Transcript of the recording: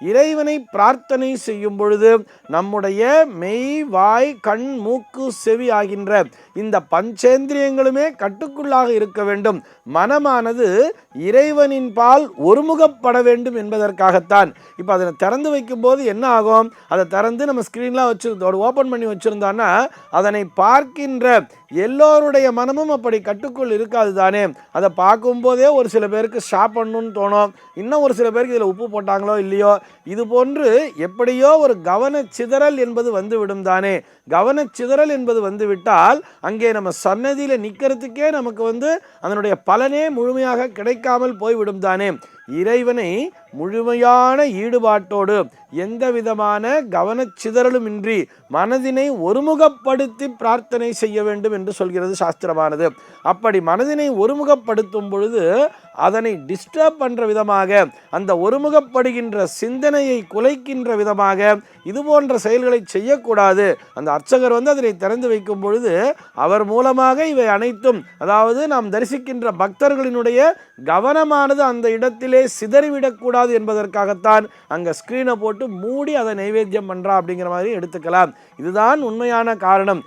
இறைவனை பிரார்த்தனை செய்யும் பொழுது நம்முடைய மெய் வாய் கண் மூக்கு செவி ஆகின்ற இந்த பஞ்சேந்திரியங்களுமே கட்டுக்குள்ளாக இருக்க வேண்டும். மனமானது இறைவனின் பால் ஒருமுகப்பட வேண்டும் என்பதற்காகத்தான். இப்போ அதை திறந்து வைக்கும்போது என்ன ஆகும்? அதை திறந்து நம்ம ஸ்க்ரீன்லாம் வச்சு ஓப்பன் பண்ணி வச்சுருந்தோன்னா அதனை பார்க்கின்ற எல்லோருடைய மனமும் அப்படி கட்டுக்குள் இருக்காது தானே? அதை பார்க்கும்போதே ஒரு சில பேருக்கு ஸ்டாப் பண்ணணும்னு தோணும். இன்னும் ஒரு சில பேருக்கு இதில் உப்பு போட்டாங்களோ இல்லையோ இது போன்று எப்படியோ ஒரு கவன சிதறல் என்பது வந்து விடும் தானே? கவன சிதறல் என்பது வந்துவிட்டால் அங்கே நம்ம சன்னதியில் நிற்கிறதுக்கே நமக்கு வந்து அதனுடைய பலனே முழுமையாக கிடைக்காமல் போய்விடும் தானே? இறைவனை முழுமையான ஈடுபாட்டோடு எந்த விதமான கவனச்சிதறலுமின்றி மனதினை ஒருமுகப்படுத்தி பிரார்த்தனை செய்ய வேண்டும் என்று சொல்கிறது சாஸ்திரமானது. அப்படி மனதினை ஒருமுகப்படுத்தும் பொழுது அதனை டிஸ்டர்ப் பண்ணுற விதமாக அந்த ஒருமுகப்படுகின்ற சிந்தனையை குலைக்கின்ற விதமாக இது போன்ற செயல்களை செய்யக்கூடாது. அந்த அர்ச்சகர் வந்து அதனை திறந்து வைக்கும் பொழுது அவர் மூலமாக இவை அனைத்தும் அதாவது நாம் தரிசிக்கின்ற பக்தர்களினுடைய கவனமானது அந்த இடத்திலே சிதறிவிடக்கூடாது என்பதற்காகத்தான் அங்கே ஸ்க்ரீனை போட்டு மூடி அதை நைவேத்தியம் பண்ணுறா அப்படிங்கிற மாதிரி எடுத்துக்கலாம். இதுதான் உண்மையான காரணம்.